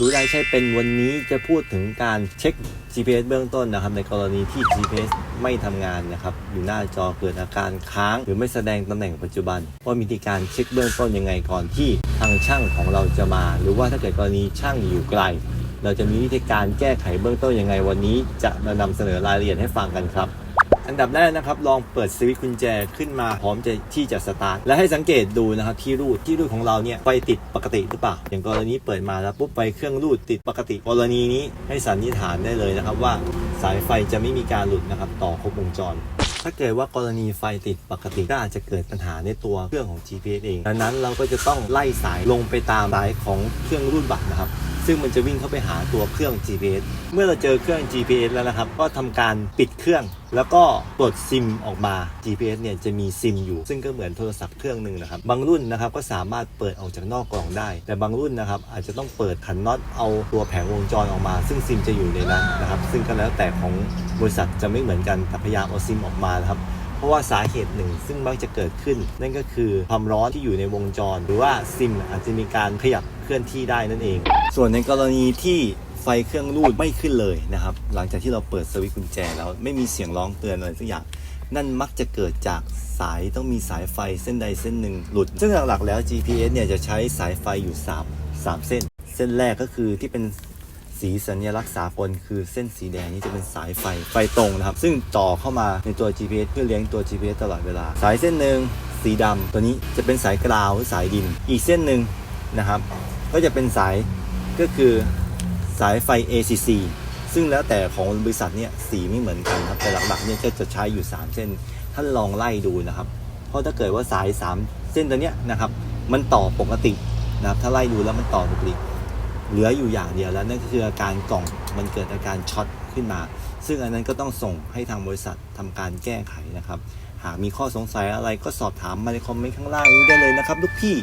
รู้ได้ใช่เป็นวันนี้จะพูดถึงการเช็ค GPS เบื้องต้นนะครับ ในกรณีที่ GPS ไม่ทำงานนะครับ อยู่หน้าจอเกิดอาการค้าง หรือไม่แสดงตำแหน่งปัจจุบัน ว่ามีวิธีการเช็คเบื้องต้นยังไงก่อนที่ทางช่างของเราจะมา หรือว่าถ้าเกิดกรณีช่างอยู่ไกล เราจะมีวิธีการแก้ไขเบื้องต้นยังไงวันนี้ จะมานำเสนอรายละเอียดให้ฟังกันครับ อันดับแรกนะครับลองเปิดสวิตช์กุญแจขึ้นมาพร้อมจะที่จะสตาร์ทและให้สังเกตดูนะครับที่รูดที่รูดของเราเนี่ยไฟติดปกติหรือเปล่า อย่างกรณีเปิดมาแล้วปุ๊บไฟเครื่องรูดติดปกติ กรณีนี้ให้สันนิษฐานได้เลยนะครับว่าสายไฟจะไม่มีการหลุดนะครับต่อครบวงจร ถ้าเกิดว่ากรณีไฟติดปกติก็อาจจะเกิดปัญหาในตัวเครื่องของ GPS เองดังนั้นเราก็จะต้องไล่สายลงไปตามสายของเครื่องรูดบัตรนะครับ ซึ่งมันจะวิ่งเข้าไปหาตัวเครื่อง GPS เมื่อเราเจอเครื่อง GPS แล้วนะครับ ก็ทำการปิดเครื่อง แล้วก็ปลดซิมออกมา GPS เนี่ยจะมีซิมอยู่ ซึ่งก็เหมือนโทรศัพท์เครื่องหนึ่งนะครับ บางรุ่นนะครับก็สามารถเปิดออกจากนอกกล่องได้ แต่บางรุ่นนะครับอาจจะต้องเปิดขันน็อตเอาตัวแผงวงจรออกมา ซึ่งซิมจะอยู่ในนั้นนะครับ ซึ่งก็แล้วแต่ของบริษัทจะไม่เหมือนกันแต่พยายามเอาซิมออกมานะครับ เพราะว่าสาเหตุหนึ่งซึ่งมักจะเกิดขึ้น นั่นก็คือความร้อนที่อยู่ในวงจร หรือว่าซิมอาจจะมีการขยับเคลื่อนที่ได้นั่นเอง ส่วนในกรณีที่ไฟเครื่องรูดไม่ขึ้นเลยนะครับ หลังจากที่เราเปิดสวิตช์กุญแจแล้วไม่มีเสียงร้องเตือนอะไรสักอย่าง นั่นมักจะเกิดจากสายต้องมีสายไฟเส้นใดเส้นหนึ่งหลุด ซึ่งหลักๆแล้ว GPS เนี่ยจะใช้สายไฟอยู่ 3 3 เส้น เส้นแรกก็คือที่เป็น สีสัญลักษณ์สากลคือเส้นสีแดงนี่จะเป็นสายไฟไฟตรงนะครับ ซึ่งต่อเข้ามาในตัว GPS เพื่อเลี้ยงตัว GPS ตลอดเวลา สายเส้นหนึ่งสีดำตัวนี้จะเป็นสายกราวหรือสายดิน อีกเส้นหนึ่งนะครับ ก็จะเป็นสายก็คือสายไฟ ACC ซึ่งแล้วแต่ของบริษัทเนี่ยสีไม่เหมือนกันครับแต่หลักๆเนี่ยจะใช้อยู่ 3 เส้นท่านลองไล่ดูนะครับ เพราะถ้าเกิดว่าสาย 3 เส้นตัวเนี้ยนะครับมันต่อปกตินะครับถ้าไล่ดูแล้วมันต่อปกติ เหลืออยู่อย่างเดียวแล้วนั่นก็คืออาการกล่องมันเกิดอาการช็อตขึ้นมา ซึ่งอันนั้นก็ต้องส่งให้ทางบริษัททำการแก้ไขนะครับ หากมีข้อสงสัยอะไรก็สอบถามมาในคอมเมนต์ข้างล่างนี้ได้เลยนะครับลูกพี่